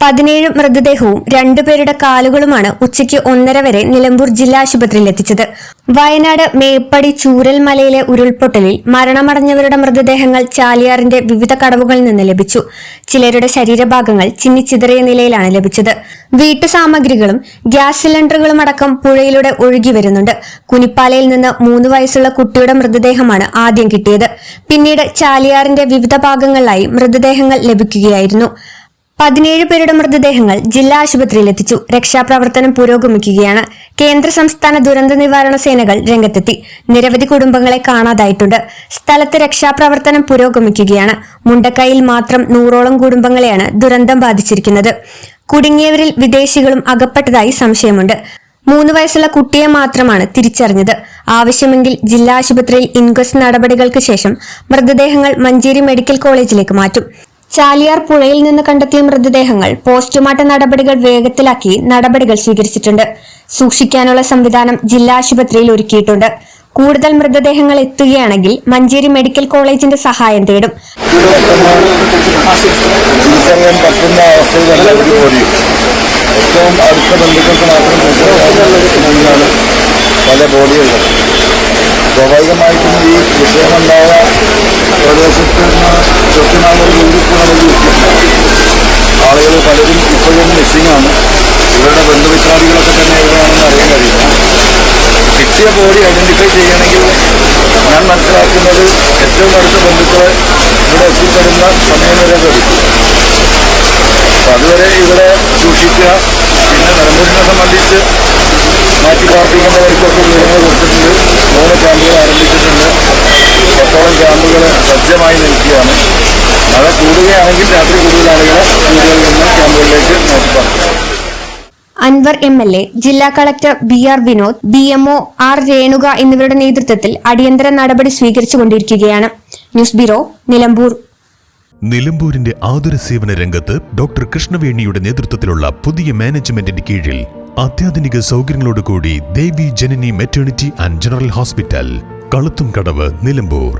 പതിനേഴ് മൃതദേഹവും രണ്ടുപേരുടെ കാലുകളുമാണ് ഉച്ചയ്ക്ക് ഒന്നര വരെ നിലമ്പൂർ ജില്ലാ ആശുപത്രിയിൽ എത്തിച്ചത്. വയനാട് മേപ്പടി ചൂരൽമലയിലെ ഉരുൾപൊട്ടലിൽ മരണമടഞ്ഞവരുടെ മൃതദേഹങ്ങൾ ചാലിയാറിന്റെ വിവിധ കടവുകളിൽ നിന്ന് ലഭിച്ചു. ചിലരുടെ ശരീരഭാഗങ്ങൾ ചിന്നിച്ചിതറിയ നിലയിലാണ് ലഭിച്ചത്. വീട്ടുസാമഗ്രികളും ഗ്യാസ് സിലിണ്ടറുകളും അടക്കം പുഴയിലൂടെ ഒഴുകി വരുന്നുണ്ട്. കുനിപ്പാലയിൽ നിന്ന് മൂന്ന് വയസ്സുള്ള കുട്ടിയുടെ മൃതദേഹമാണ് ആദ്യം കിട്ടിയത്. പിന്നീട് ചാലിയാറിന്റെ വിവിധ ഭാഗങ്ങളിലായി മൃതദേഹങ്ങൾ ലഭിക്കുകയായിരുന്നു. പതിനേഴ് പേരുടെ മൃതദേഹങ്ങൾ ജില്ലാ ആശുപത്രിയിൽ എത്തിച്ചു രക്ഷാപ്രവർത്തനം പുരോഗമിക്കുകയാണ്. കേന്ദ്ര സംസ്ഥാന ദുരന്ത നിവാരണ സേനകൾ രംഗത്തെത്തി. നിരവധി കുടുംബങ്ങളെ കാണാതായിട്ടുണ്ട്. സ്ഥലത്ത് രക്ഷാപ്രവർത്തനം പുരോഗമിക്കുകയാണ്. മുണ്ടക്കൈയിൽ മാത്രം നൂറോളം കുടുംബങ്ങളെയാണ് ദുരന്തം ബാധിച്ചിരിക്കുന്നത്. കുടുങ്ങിയവരിൽ വിദേശികളും അകപ്പെട്ടതായി സംശയമുണ്ട്. മൂന്ന് വയസ്സുള്ള കുട്ടിയെ മാത്രമാണ് തിരിച്ചറിഞ്ഞത്. ആവശ്യമെങ്കിൽ ജില്ലാ ആശുപത്രിയിൽ ഇൻക്വസ്റ്റ് നടപടികൾക്ക് ശേഷം മൃതദേഹങ്ങൾ മഞ്ചേരി മെഡിക്കൽ കോളേജിലേക്ക് മാറ്റും. ചാലിയാർ പുഴയിൽ നിന്ന് കണ്ടെത്തിയ മൃതദേഹങ്ങൾ പോസ്റ്റ്മോർട്ടം നടപടികൾ വേഗത്തിലാക്കി നടപടികൾ സ്വീകരിച്ചിട്ടുണ്ട്. സൂക്ഷിക്കാനുള്ള സംവിധാനം ജില്ലാ ആശുപത്രിയിൽ ഒരുക്കിയിട്ടുണ്ട്. കൂടുതൽ മൃതദേഹങ്ങൾ എത്തുകയാണെങ്കിൽ മഞ്ചേരി മെഡിക്കൽ കോളേജിന്റെ സഹായം തേടും. സ്വാഭാവികമായിട്ടും ഈ വിഷയമുണ്ടായ പ്രദേശത്ത് നിന്ന് ആളുകൾ പലരും ഇപ്പോഴും മിസ്സിംഗ് ആണ്. ഇവരുടെ ബന്ധുമിത്രാദികളൊക്കെ തന്നെ എവിടെയാണെന്ന് അറിയാൻ കഴിയില്ല. കിട്ടിയ ബോഡി ഐഡന്റിഫൈ ചെയ്യണമെങ്കിൽ ഞാൻ മനസ്സിലാക്കുന്നത് ഏറ്റവും അടുത്ത ബന്ധുക്കളെ ഇവിടെ എത്തിപ്പെടുന്ന സമയം വരെ ലഭിക്കും. അപ്പം അതുവരെ ഇവിടെ സൂക്ഷിക്കുക. പിന്നെ നിലമ്പൂരിനെ സംബന്ധിച്ച് മാറ്റി പാർപ്പിക്കേണ്ടവർക്കൊക്കെ വിവരങ്ങൾ കൊടുത്തിട്ടുണ്ട്. മൂന്ന് ക്യാമ്പുകൾ ആരംഭിച്ചിട്ടുണ്ട്. മഴ കൂടുകയാണെങ്കിൽ രാത്രി കൂടുതൽ ആളുകളെ വീടുകളിൽ നിന്ന് ക്യാമ്പുകളിലേക്ക് മാറ്റി അൻവർ എം എൽ എ ജില്ലാ collector B R Vinod B M O R Renuka എന്നിവരുടെ നേതൃത്വത്തിൽ അടിയന്തര നടപടി സ്വീകരിച്ചുകൊണ്ടിരിക്കുകയാണ്. News bureau Nilambur. നിലമ്പൂരിന്റെ ആതുര സേവന രംഗത്ത് ഡോക്ടർ കൃഷ്ണവേണിയുടെ നേതൃത്വത്തിലുള്ള പുതിയ മാനേജ്മെന്റിന്റെ കീഴിൽ അത്യാധുനിക സൗകര്യങ്ങളോടുകൂടി Devi Janani maternity and general hospital Kaluthumkadavu Nilambur.